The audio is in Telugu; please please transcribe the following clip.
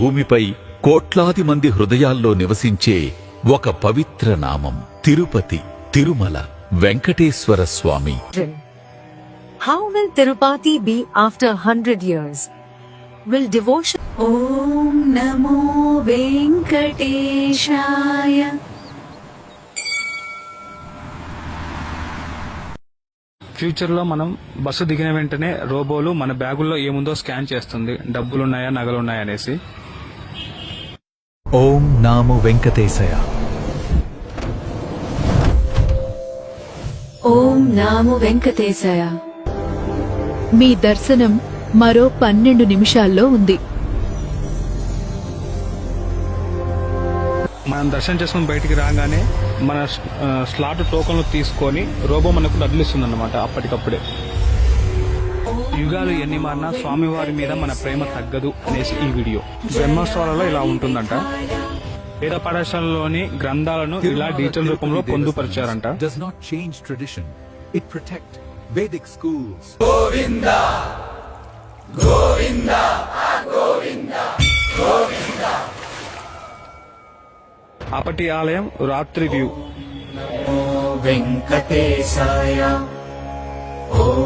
భూమిపై కోట్లాది మంది హృదయాల్లో నివసించే ఒక పవిత్ర నామం Tirupati Tirumala Venkateswara Swami. How will Tirupati be after hundred years will devotion ఓం నమో వెంకటేశాయ. ఫ్యూచర్లో మనం బస్సు దిగిన వెంటనే రోబోలు మన బ్యాగుల్లో ఏముందో స్కాన్ చేస్తుంది. డబ్బులున్నాయా నగలున్నాయా అనేసి. ఓం నాము వెంకటేశయ. ఓం నాము వెంకటేశయ. మీ దర్శనం మరో పన్నెండు నిమిషాల్లో ఉంది. మనం దర్శనం చేసుకుని బయటికి రాగానే మన స్లాట్ టోకన్లు తీసుకొని రోబో మనకు డబ్బులు అన్నమాట అప్పటికప్పుడే. యుగాలు ఎన్ని మారినా స్వామివారి మీద మన ప్రేమ తగ్గదు అనేసి ఈ వీడియో. బ్రహ్మోత్సవాలలో ఇలా ఉంటుందంట. వేద పాఠశాలలోని గ్రంథాలను ఇలా డిజిటల్ రూపంలో పొందుపరిచారంట. does not change tradition. It protect Vedic schools. అప్పటి ఆలయం రాత్రి వ్యూ. వెంకటేశాయ! ఓ